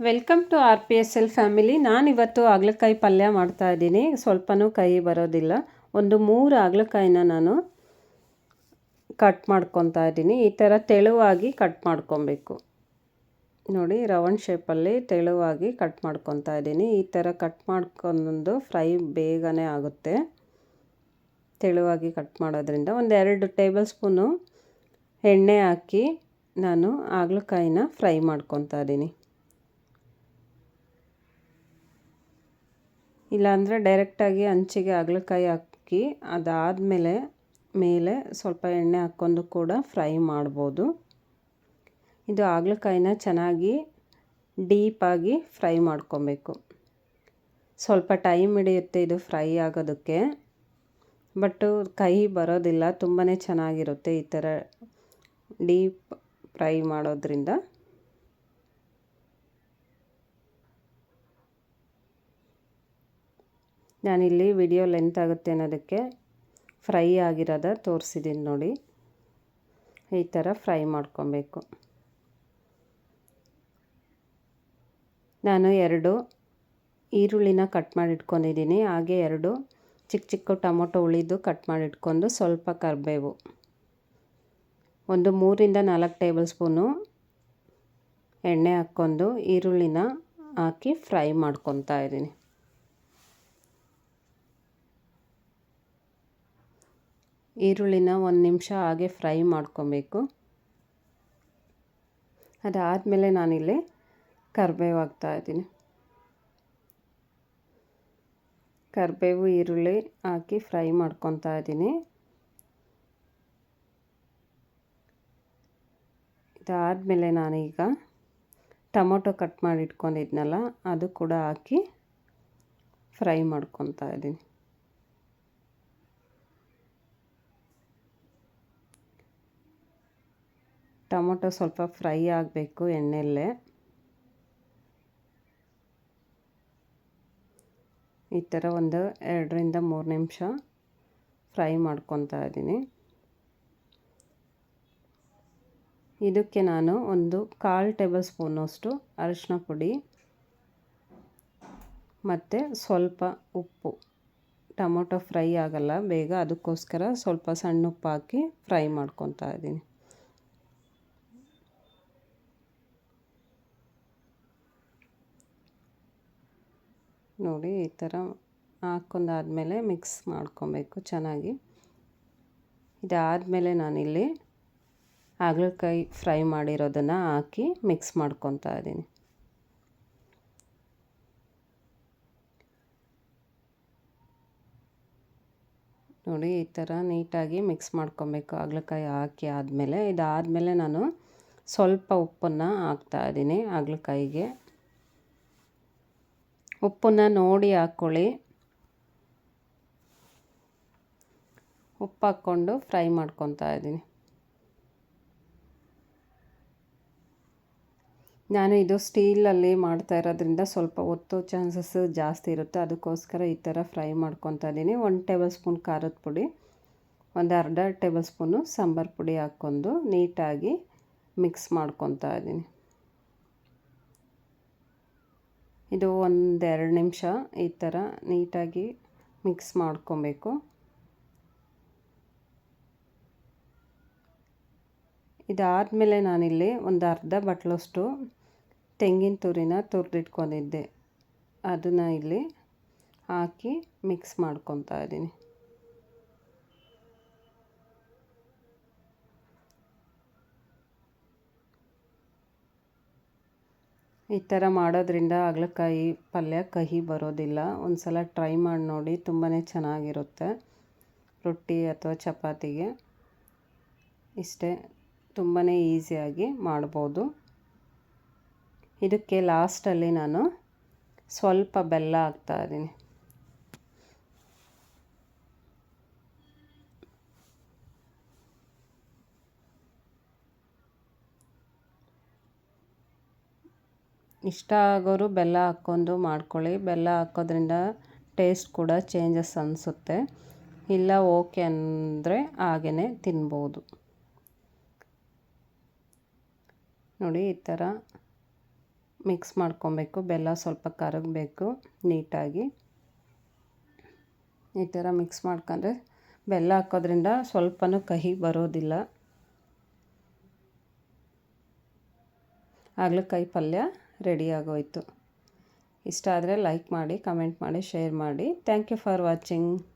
Welcome to R P S L family ನಾನಿವತ್ತು ಹಾಗಲಕಾಯಿ ಪಲ್ಯ ಮಾಡ್ತಾ ಇದ್ದೀನಿ. ಸ್ವಲ್ಪನೂ ಕೈ ಬರೋದಿಲ್ಲ. ಒಂದು ಮೂರು ಹಾಗಲಕಾಯಿನ ನಾನು ಕಟ್ ಮಾಡ್ಕೊತಾ ಇದ್ದೀನಿ. ಈ ಥರ ತೆಳುವಾಗಿ ಕಟ್ ಮಾಡ್ಕೊಬೇಕು. ನೋಡಿ ರೌಂಡ್ ಶೇಪಲ್ಲಿ ತೆಳುವಾಗಿ ಕಟ್ ಮಾಡ್ಕೊತಾ ಇದ್ದೀನಿ. ಈ ಥರ ಕಟ್ ಮಾಡ್ಕೊಂಡು ಫ್ರೈ ಬೇಗನೆ ಆಗುತ್ತೆ. ತೆಳುವಾಗಿ ಕಟ್ ಮಾಡೋದ್ರಿಂದ ಒಂದು ಎರಡು ಟೇಬಲ್ ಸ್ಪೂನು ಎಣ್ಣೆ ಹಾಕಿ ನಾನು ಹಾಗಲಕಾಯಿನ ಫ್ರೈ ಮಾಡ್ಕೊತಾ ಇದ್ದೀನಿ. ಇಲ್ಲಾಂದರೆ ಡೈರೆಕ್ಟಾಗಿ ಹಂಚಿಗೆ ಹಾಗಲಕಾಯಿ ಹಾಕಿ ಅದಾದಮೇಲೆ ಮೇಲೆ ಸ್ವಲ್ಪ ಎಣ್ಣೆ ಹಾಕ್ಕೊಂಡು ಕೂಡ ಫ್ರೈ ಮಾಡ್ಬೋದು. ಇದು ಹಾಗಲಕಾಯಿನ ಚೆನ್ನಾಗಿ ಡೀಪಾಗಿ ಫ್ರೈ ಮಾಡ್ಕೊಬೇಕು. ಸ್ವಲ್ಪ ಟೈಮ್ ಹಿಡಿಯುತ್ತೆ ಇದು ಫ್ರೈ ಆಗೋದಕ್ಕೆ. ಬಟ್ಟು ಕಹಿ ಬರೋದಿಲ್ಲ ತುಂಬಾ ಚೆನ್ನಾಗಿರುತ್ತೆ ಈ ಥರ ಡೀಪ್ ಫ್ರೈ ಮಾಡೋದ್ರಿಂದ. ನಾನಿಲ್ಲಿ ವಿಡಿಯೋ ಲೆಂತ್ ಆಗುತ್ತೆ ಅನ್ನೋದಕ್ಕೆ ಫ್ರೈ ಆಗಿರೋದ ತೋರಿಸಿದ್ದೀನಿ ನೋಡಿ. ಈ ಥರ ಫ್ರೈ ಮಾಡ್ಕೊಬೇಕು. ನಾನು ಎರಡು ಈರುಳ್ಳಿನ ಕಟ್ ಮಾಡಿ ಇಟ್ಕೊಂಡಿದ್ದೀನಿ ಹಾಗೆ ಎರಡು ಚಿಕ್ಕ ಚಿಕ್ಕ ಟೊಮೊಟೊ ಉಳಿದು ಕಟ್ ಮಾಡಿ ಇಟ್ಕೊಂಡು ಸ್ವಲ್ಪ ಕರಿಬೇವು. ಒಂದು ಮೂರಿಂದ ನಾಲ್ಕು ಟೇಬಲ್ ಸ್ಪೂನು ಎಣ್ಣೆ ಹಾಕ್ಕೊಂಡು ಈರುಳ್ಳಿನ ಹಾಕಿ ಫ್ರೈ ಮಾಡ್ಕೊತಾ ಇದ್ದೀನಿ. ಈರುಳ್ಳಿನ ಒಂದು ನಿಮಿಷ ಹಾಗೆ ಫ್ರೈ ಮಾಡ್ಕೊಬೇಕು. ಅದಾದಮೇಲೆ ನಾನಿಲ್ಲಿ ಕರಿಬೇವು ಇದ್ದೀನಿ. ಕರಿಬೇವು, ಈರುಳ್ಳಿ ಹಾಕಿ ಫ್ರೈ ಮಾಡ್ಕೊತಾ ಇದ್ದೀನಿ. ಇದಾದಮೇಲೆ ನಾನೀಗ ಟೊಮೊಟೊ ಕಟ್ ಮಾಡಿ ಇಟ್ಕೊಂಡಿದ್ನಲ್ಲ ಅದು ಕೂಡ ಹಾಕಿ ಫ್ರೈ ಮಾಡ್ಕೊತಾ ಇದ್ದೀನಿ. ಟೊಮೊಟೊ ಸ್ವಲ್ಪ ಫ್ರೈ ಆಗಬೇಕು ಎಣ್ಣೆಯಲ್ಲೇ ಈ ಥರ ಒಂದು ಎರಡರಿಂದ ಮೂರು ನಿಮಿಷ ಫ್ರೈ ಮಾಡ್ಕೊತಾ ಇದ್ದೀನಿ. ಇದಕ್ಕೆ ನಾನು ಒಂದು ಕಾಲು ಟೇಬಲ್ ಸ್ಪೂನಷ್ಟು ಅರಿಶಿನ ಪುಡಿ ಮತ್ತು ಸ್ವಲ್ಪ ಉಪ್ಪು. ಟೊಮೊಟೊ ಫ್ರೈ ಆಗಲ್ಲ, ಬೇಗ ಅದಕ್ಕೋಸ್ಕರ ಸ್ವಲ್ಪ ಸಣ್ಣ ಉಪ್ಪು ಹಾಕಿ ಫ್ರೈ ಮಾಡ್ಕೊತಾ ಇದ್ದೀನಿ. ನೋಡಿ, ಈ ಥರ ಹಾಕೊಂಡಾದ್ಮೇಲೆ ಮಿಕ್ಸ್ ಮಾಡ್ಕೊಬೇಕು ಚೆನ್ನಾಗಿ. ಇದಾದಮೇಲೆ ನಾನಿಲ್ಲಿ ಹಾಗಲಕಾಯಿ ಫ್ರೈ ಮಾಡಿರೋದನ್ನು ಹಾಕಿ ಮಿಕ್ಸ್ ಮಾಡ್ಕೊತಾ ಇದ್ದೀನಿ. ನೋಡಿ, ಈ ಥರ ನೀಟಾಗಿ ಮಿಕ್ಸ್ ಮಾಡ್ಕೊಬೇಕು ಹಾಗಲಕಾಯಿ ಹಾಕಿ ಆದಮೇಲೆ. ಇದಾದಮೇಲೆ ನಾನು ಸ್ವಲ್ಪ ಉಪ್ಪನ್ನು ಹಾಕ್ತಾಯಿದ್ದೀನಿ ಹಾಗಲಕಾಯಿಗೆ. ಉಪ್ಪನ್ನು ನೋಡಿ ಹಾಕ್ಕೊಳ್ಳಿ ಉಪ್ಪು ಹಾಕ್ಕೊಂಡು ಫ್ರೈ ಮಾಡ್ಕೊತಾ ಇದ್ದೀನಿ. ನಾನು ಇದು ಸ್ಟೀಲಲ್ಲಿ ಮಾಡ್ತಾ ಇರೋದ್ರಿಂದ ಸ್ವಲ್ಪ ಒತ್ತು ಚಾನ್ಸಸ್ ಜಾಸ್ತಿ ಇರುತ್ತೆ. ಅದಕ್ಕೋಸ್ಕರ ಈ ಥರ ಫ್ರೈ ಮಾಡ್ಕೊತಾ ಇದ್ದೀನಿ. ಒಂದು ಟೇಬಲ್ ಸ್ಪೂನ್ ಖಾರದ ಪುಡಿ, ಒಂದು ಅರ್ಧ ಟೇಬಲ್ ಸ್ಪೂನು ಸಾಂಬಾರು ಪುಡಿ ಹಾಕ್ಕೊಂಡು ನೀಟಾಗಿ ಮಿಕ್ಸ್ ಮಾಡ್ಕೊತಾ ಇದ್ದೀನಿ. ಇದು ಒಂದೆರಡು ನಿಮಿಷ ಈ ಥರ ನೀಟಾಗಿ ಮಿಕ್ಸ್ ಮಾಡ್ಕೊಬೇಕು. ಇದಾದಮೇಲೆ ನಾನಿಲ್ಲಿ ಒಂದು ಅರ್ಧ ಬಟ್ಲಷ್ಟು ತೆಂಗಿನ ತುರಿನ ತುರಿದಿಟ್ಕೊಂಡಿದ್ದೆ. ಅದನ್ನು ಇಲ್ಲಿ ಹಾಕಿ ಮಿಕ್ಸ್ ಮಾಡ್ಕೊತಾ ಇದ್ದೀನಿ. ಈ ಥರ ಮಾಡೋದ್ರಿಂದ ಹಾಗಲಕಾಯಿ ಪಲ್ಯ ಕಹಿ ಬರೋದಿಲ್ಲ. ಒಂದು ಸಲ ಟ್ರೈ ಮಾಡಿ ನೋಡಿ ತುಂಬಾ ಚೆನ್ನಾಗಿರುತ್ತೆ ರೊಟ್ಟಿ ಅಥವಾ ಚಪಾತಿಗೆ. ಇಷ್ಟೇ ತುಂಬಾ ಈಸಿಯಾಗಿ ಮಾಡ್ಬೋದು. ಇದಕ್ಕೆ ಲಾಸ್ಟಲ್ಲಿ ನಾನು ಸ್ವಲ್ಪ ಬೆಲ್ಲ ಹಾಕ್ತಾಯಿದ್ದೀನಿ ಇಷ್ಟ ಆಗೋರು ಬೆಲ್ಲ ಹಾಕ್ಕೊಂಡು ಮಾಡ್ಕೊಳ್ಳಿ. ಬೆಲ್ಲ ಹಾಕೋದ್ರಿಂದ ಟೇಸ್ಟ್ ಕೂಡ ಚೇಂಜಸ್ ಅನಿಸುತ್ತೆ. ಇಲ್ಲ ಓಕೆ ಅಂದರೆ ಹಾಗೇ ತಿನ್ಬೋದು. ನೋಡಿ, ಈ ಥರ ಮಿಕ್ಸ್ ಮಾಡ್ಕೊಬೇಕು. ಬೆಲ್ಲ ಸ್ವಲ್ಪ ಕರಗಬೇಕು ನೀಟಾಗಿ. ಈ ಥರ ಮಿಕ್ಸ್ ಮಾಡ್ಕೊಂಡ್ರೆ ಬೆಲ್ಲ ಹಾಕೋದ್ರಿಂದ ಸ್ವಲ್ಪನೂ ಕಹಿ ಬರೋದಿಲ್ಲ. ಹಾಗಲಕಾಯಿ ಪಲ್ಯ ರೆಡಿ ಆಗೋಯ್ತು. ಇಷ್ಟ ಆದರೆ ಲೈಕ್ ಮಾಡಿ ಕಮೆಂಟ್ ಮಾಡಿ ಶೇರ್ ಮಾಡಿ. Thank you for watching